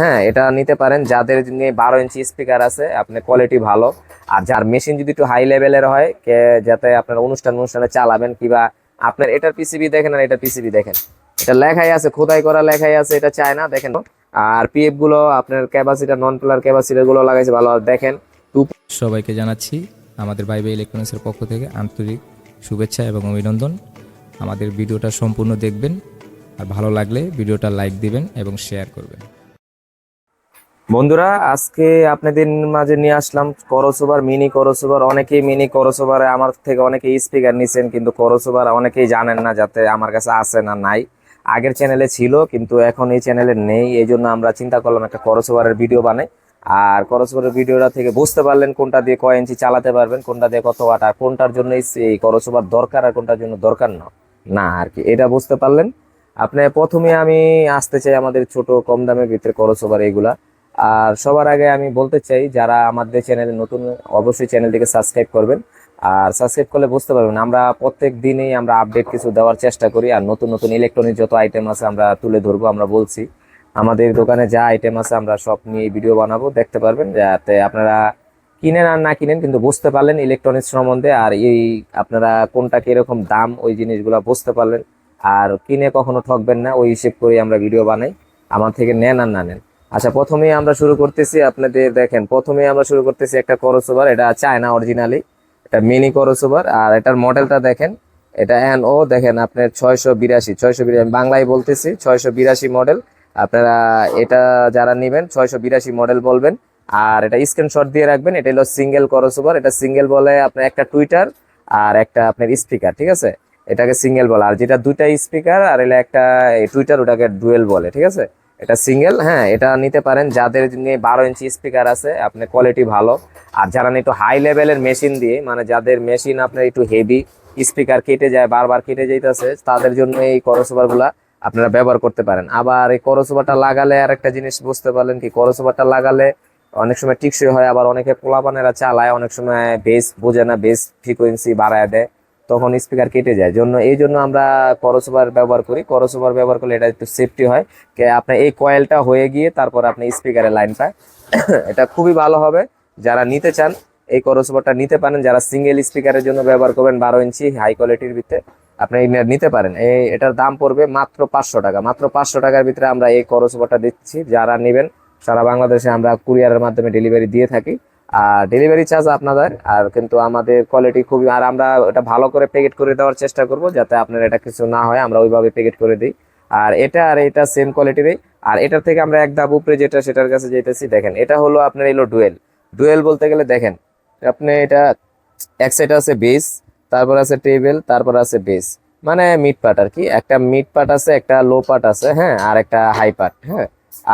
হ্যাঁ এটা নিতে পারেন। যাদের নিয়ে বারো ইঞ্চি স্পিকার আছে, আপনার কোয়ালিটি ভালো। আর যার মেশিন যদি একটু হাই লেভেলের হয়, কে যাতে আপনার অনুষ্ঠান, অনুষ্ঠানে চালাবেন কিবা, আপনার এটার পিসিবি দেখেন আর এটার পিসিবি দেখেন। এটা লেখাই আছে, খোদাই করা লেখাই আছে, এটা চায় না, দেখেন। আর পিএফগুলো আপনার ক্যাপাসিটার নন প্লার ক্যাপাসিটারগুলো লাগাইছে, ভালো আর দেখেন। সবাইকে জানাচ্ছি, আমাদের বাইবে ইলেকট্রনিক্সের পক্ষ থেকে আন্তরিক শুভেচ্ছা এবং অভিনন্দন। আমাদের ভিডিওটা সম্পূর্ণ দেখবেন। আর ভালো লাগলে ভিডিওটা লাইক দিবেন এবং শেয়ার করবেন। বন্ধুরা, আজকে আপনাদের মাঝে নিয়ে আসলাম করসোবার মিনি করসোবার অনেকেই মিনি করসোবারে আমার থেকে অনেকেই স্পিকার নিছেন, কিন্তু করসোবার অনেকেই জানেন না, যাতে আমার কাছে আছে না, নাই। আগের চ্যানেলে ছিল, কিন্তু এখন এই চ্যানেলে নেই, এই জন্য আমরা চিন্তা করলাম একটা করসোবারের ভিডিও বানাই। আর করসোবারের ভিডিওটা থেকে বুঝতে পারলেন কোনটা দিয়ে কয় ইঞ্চি চালাতে পারবেন, কোনটা দিয়ে কত ওয়াট আর কোনটার জন্য এই- করসোবার দরকার আর কোনটার জন্য দরকার না। না, আর কি, এটা বুঝতে পারলেন। আপনি প্রথমে আমি আসতে চাই আমাদের ছোট কম দামের ভিতরে করসোবার এইগুলা আর সবার আগে আমি বলতে চাই, যারা আমাদের চ্যানেলে নতুন, অবশ্যই চ্যানেলটিকে সাবস্ক্রাইব করবেন। আর সাবস্ক্রাইব করলে বুঝতে পারবেন, আমরা প্রত্যেক দিনেই আমরা আপডেট কিছু দেওয়ার চেষ্টা করি, আর নতুন নতুন ইলেকট্রনিক যত আইটেম আছে আমরা তুলে ধরবো, আমরা বলছি। আমাদের দোকানে যা আইটেম আছে আমরা সব নিয়ে ভিডিও বানাবো, দেখতে পারবেন, যাতে আপনারা কিনেন আর না কিনেন, কিন্তু বুঝতে পারলেন ইলেকট্রনিক্স সম্বন্ধে, আর এই আপনারা কোনটা কীরকম দাম, ওই জিনিসগুলো বুঝতে পারলেন। আর কিনে কখনো ঠকবেন না, ওই হিসেব করে আমরা ভিডিও বানাই, আমার থেকে নেন আর না নেন। আচ্ছা প্রথমেই আমরা শুরু করতেছি আপনাদের দেখেন, প্রথমেই আমরা শুরু করতেছি একটা করসোভার এটা চায়না অরিজিনালি এটা মিনি করসোভার আর এটার মডেলটা দেখেন, এটা এন ও দেখেন আপনার ছয়শো বিরাশি ছয়শো বিরাশি বাংলায় বলতেছি ছয়শো বিরাশি মডেল আপনারা এটা যারা নেবেন ছয়শো বিরাশি মডেল বলবেন, আর এটা স্ক্রিনশট দিয়ে রাখবেন, এটা হলো সিঙ্গেল করসোভার এটা সিঙ্গেল বলে আপনার একটা টুইটার আর একটা আপনার স্পিকার ঠিক আছে? এটাকে সিঙ্গেল বলে, আর যেটা দুইটা স্পিকার আর এলা একটা টুইটার ওটাকে ডুয়েল বলে, ঠিক আছে? এটা সিঙ্গেল হ্যাঁ এটা নিতে পারেন। যাদের নিয়ে বারো ইঞ্চি স্পিকার আছে, আপনার কোয়ালিটি ভালো। আর যারা একটু হাই লেভেলের মেশিন দিয়ে মানে যাদের মেশিন আপনার একটু হেভি স্পিকার কেটে যায়, বারবার কেটে যাইতেছে, তাদের জন্য এই করসোভারগুলা আপনারা ব্যবহার করতে পারেন। আবার এই করসোভারটা লাগালে আর একটা জিনিস বুঝতে পারলেন কি করসোভারটা লাগালে অনেক সময় টিকসই হয়, আবার অনেকে পোলাপানেরা চালায়, অনেক সময় বেস বোঝে না বেস ফ্রিকোয়েন্সি বাড়ায় দেয়। তখন স্পিকার কেটে যায়। জন্য এই জন্য আমরা করসোভার ব্যবহার করি। করসোভার ব্যবহার করলে এটা একটু সেফটি হয়। আপনার এই কয়েলটা হয়ে গিয়ে তারপর আপনি স্পিকারের লাইন পায় এটা খুবই ভালো হবে। যারা নিতে চান, এই করসোভারটা নিতে পারেন। যারা সিঙ্গেল স্পিকারের জন্য ব্যবহার করবেন বারো ইঞ্চি হাই কোয়ালিটির ভিতরে, আপনি নিতে পারেন। এই এটার দাম পড়বে মাত্র পাঁচশো টাকা। মাত্র পাঁচশো টাকার ভিতরে আমরা এই করসোভারটা দিচ্ছি। যারা নেবেন, সারা বাংলাদেশে আমরা কুরিয়ারের মাধ্যমে ডেলিভারি দিয়ে থাকি। আর ডেলিভারি চার্জ আপনাদের, আর কিন্তু আমাদের কোয়ালিটি খুবই, আর আমরা এটা ভালো করে প্যাকেট করে দেওয়ার চেষ্টা করব যাতে আপনার এটা কিছু না হয়, আমরা ওইভাবে প্যাকেট করে দিই। আর এটা আর এটা সেম কোয়ালিটিরই আর এটার থেকে আমরা এক ধাপ উপরে যেটা, সেটার কাছে যেতেছি দেখেন, এটা হলো আপনার এলো ডুয়েল ডুয়েল বলতে গেলে দেখেন, আপনি এটা এক সাইড আছে বেস তারপর আছে টেবিল তারপর আছে বেস মানে মিড পার্ট আর কি, একটা মিড পার্ট আছে, একটা লো পার্ট আছে হ্যাঁ আর একটা হাই পার্ট হ্যাঁ।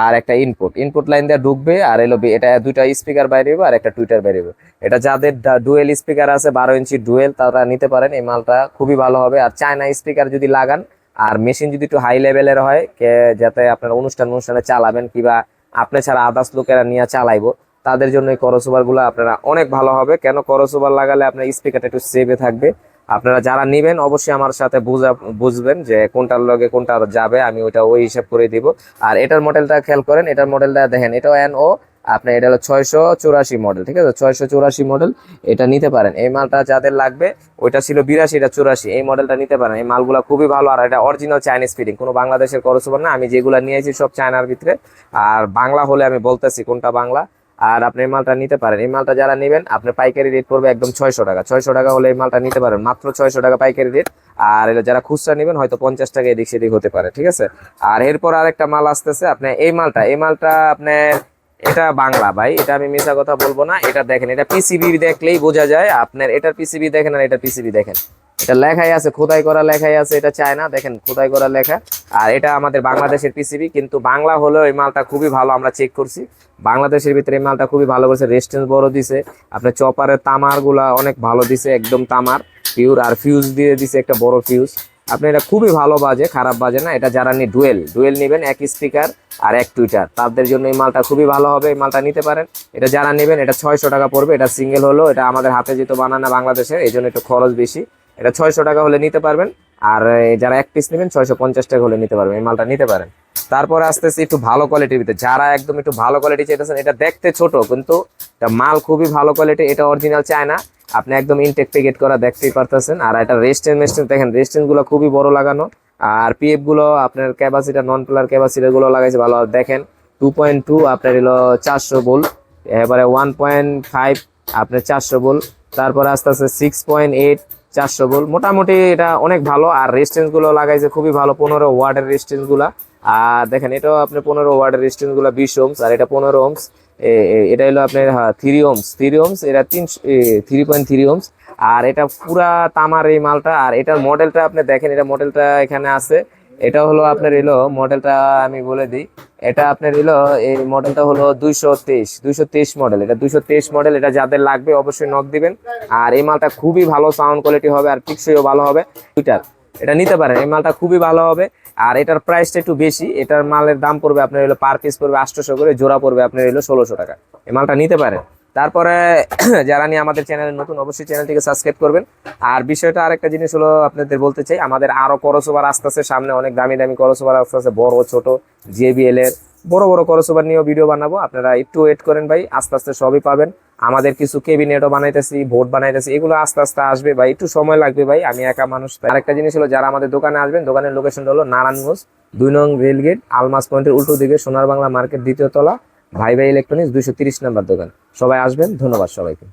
আর একটা ইনপুট ইনপুট লাইন দিয়ে ঢুকবে আর এলো এটা দুইটা স্পিকার বাইরে হবে আর একটা টুইটার বাইরে হবে এটা যাদের ডুয়েল স্পিকার আছে, বারো ইঞ্চি ডুয়েল তারা নিতে পারেন। এই মালটা খুবই ভালো হবে। আর চায়না স্পিকার যদি লাগান, আর মেশিন যদি একটু হাই লেভেলের হয়, কে যাতে আপনার অনুষ্ঠান, অনুষ্ঠানে চালাবেন কিবা আপনি ছাড়া আদার্স লোকেরা নিয়ে চালাইবো, তাদের জন্য এই করসোভারগুলো আপনারা অনেক ভালো হবে। কেন করসোভার লাগালে আপনার স্পিকারটা একটু সেভে থাকবে? আপনারা যারা নিবেন, অবশ্যই আমার সাথে বুঝা, বুঝবেন যে কোনটার লগে কোনটা যাবে, আমি ওইটা ওই হিসাব করে দিব। আর এটার মডেলটা খেয়াল করেন, এটার মডেলটা দেখেন, এটাও এন ও আপনার এটা হলো ছয়শো চুরাশি মডেল ঠিক আছে? ছয়শো চুরাশি মডেল এটা নিতে পারেন। এই মালটা যাদের লাগবে, ওইটা ছিল বিরাশি এটা চুরাশি, এই মডেলটা নিতে পারেন। এই মালগুলা খুবই ভালো, আর এটা অরিজিনাল চাইনিজ ফিটিং কোনো বাংলাদেশের করসোভার না। আমি যেগুলো নিয়েছি সব চায়নার ভিতরে। আর বাংলা হলে আমি বলতেছি কোনটা বাংলা। আর আপনি এই মালটা নিতে পারেন। এই মালটা যারা নেবেন আপনি পাইকারি রেট পড়বে একদম ছয়শো টাকা। ছয়শো টাকা হলে এই মালটা নিতে পারেন। মাত্র ছয়শো টাকা পাইকারি রেট আর এটা যারা খুচরা নেবেন, হয়তো পঞ্চাশ টাকা এদিক সেদিক হতে পারে, ঠিক আছে? আর এরপর আরেকটা মাল আসতেছে আপনি এই মালটা। এই মালটা আপনি এটা বাংলা ভাই, এটা আমি মিশা কথা বলব না। এটা দেখেন, এটা পিসিবি দেখলেই বোঝা যায়। আপনার এটার পিসিবি দেখেন আর এটার পিসিবি দেখেন। এটা লেখাই আছে, খোদাই করা লেখাই আছে, এটা চায় না। দেখেন, খোদাই করা লেখা। আর এটা আমাদের বাংলাদেশের পিসিবি, কিন্তু বাংলা হলেও এই মালটা খুবই ভালো আমরা চেক করছি। বাংলাদেশের ভিতরে এই মালটা খুবই ভালো করছে, রেস্টেন্স বড় দিছে। আপনার চপারের তামারগুলা অনেক ভালো দিছে, একদম তামার পিওর আর ফিউজ দিয়ে দিছে একটা বড় ফিউজ আপনি এটা খুবই ভালো বাজে, খারাপ বাজে না, এটা যারা নি ডুয়েল ডুয়েল নেবেন এক স্পিকার আর এক টুইটার তাদের জন্য এই মালটা খুবই ভালো হবে, এই মালটা নিতে পারেন। এটা যারা নেবেন, এটা ছয়শো টাকা পড়বে, এটা সিঙ্গেল হলো এটা আমাদের হাতে যেহেতু বানানো বাংলাদেশে এই জন্য একটু খরচ বেশি। এটা ছয়শো টাকা হলে নিতে পারবেন। আর যারা এক পিস নেবেন, ছয়শো পঞ্চাশ টাকা হলে নিতে পারবেন, এই মালটা নিতে পারেন। তারপরে আসতেছি একটু ভালো কোয়ালিটির ভিতরে। যারা একদম একটু ভালো কোয়ালিটি চাইতেছেন, এটা দেখতে ছোট, কিন্তু এটা মাল খুবই ভালো কোয়ালিটি এটা অরিজিনাল চায় না আপনি একদম ইনটেক প্যাকেট করা দেখতেই পারতেছেন। আর এটা রেস্টেন মেস্টেন দেখেন রেস্টেনগুলো খুবই বড় লাগানো। আর পিএফগুলো আপনার ক্যাপাসিটা নন প্লার ক্যাপাসিটারগুলো লাগাইছে ভালো। দেখেন টু পয়েন্ট টু আপনার হলো চারশো বোল এবারে ওয়ান পয়েন্ট ফাইভ আপনার চারশো বোল তারপরে আস্তে আস্তে সিক্স পয়েন্ট এইট চারশো বোল মোটামুটি এটা অনেক ভালো। আর রেস্টেন্সগুলো লাগাইছে খুবই ভালো। পনেরো ওয়ার্ডের রেস্টেন্সগুলা। আর দেখেন, এটাও আপনি পনেরো ওয়ার্ডের রেস্টেন্সগুলা বিশ ওমস আর এটা পনেরো ওমস এটা হলো আপনার থ্রি ওমস থ্রি ওমস এটা তিন থ্রি পয়েন্ট থ্রি ওমস আর এটা পুরা তামার এই মালটা। আর এটার মডেলটা আপনি দেখেন, এটা মডেলটা এখানে আছে। এটা হলো আপনার এলো মডেলটা আমি বলে দিই। এটা আপনার এলো, এই মডেলটা হলো দুইশো তেইশ দুইশো তেইশ মডেল। এটা দুইশো তেইশ মডেল, এটা যাদের লাগবে অবশ্যই নক দিবেন। আর এই মালটা খুবই ভালো সাউন্ড কোয়ালিটি হবে আর টিকসইও ভালো হবে। দুইটার, এটা নিতে পারেন, এই মালটা খুবই ভালো হবে। আর এটার প্রাইসটা একটু বেশি, এটার মালের দাম পড়বে আপনার হলো পার পিস পড়বে আটশোশো করে, জোড়া পড়বে আপনার হলো ষোলোশো টাকা। এই মালটা নিতে পারেন। তারপরে, যারা নিয়ে আমাদের চ্যানেলে নতুন, অবশ্যই চ্যানেলটিকে সাবস্ক্রাইব করবেন। আর বিষয়টা আরেকটা জিনিস হলো আপনাদের বলতে চাই, আমাদের আরও করসোবার আসতেছে সামনে, অনেক দামি দামি করসোবার আসতেছে, বড়, ছোট জেবিএল এর। বড় বড় করসোবার নিয়েও ভিডিও বানাবো, আপনারা একটু ওয়েট করেন ভাই, আস্তে আস্তে সবই পাবেন। আমাদের কিছু কেবিনেটও বানাইতেছি ভোট বানাইতেছি, এগুলো আস্তে আস্তে আসবে ভাই, একটু সময় লাগবে ভাই, আমি একা মানুষ। আরেকটা জিনিস হলো, যারা আমাদের দোকানে আসবেন, দোকানের লোকেশনটা হলো নারায়ণগঞ্জ, দুই নং রেলগেট আলমাস পয়েন্টের উল্টো দিকে সোনার বাংলা মার্কেট দ্বিতীয় তলা। ভাই ভাই ইলেকট্রনিক্স দুইশো তিরিশ নাম্বার দোকান। সবাই আসবেন ধন্যবাদ সবাইকে।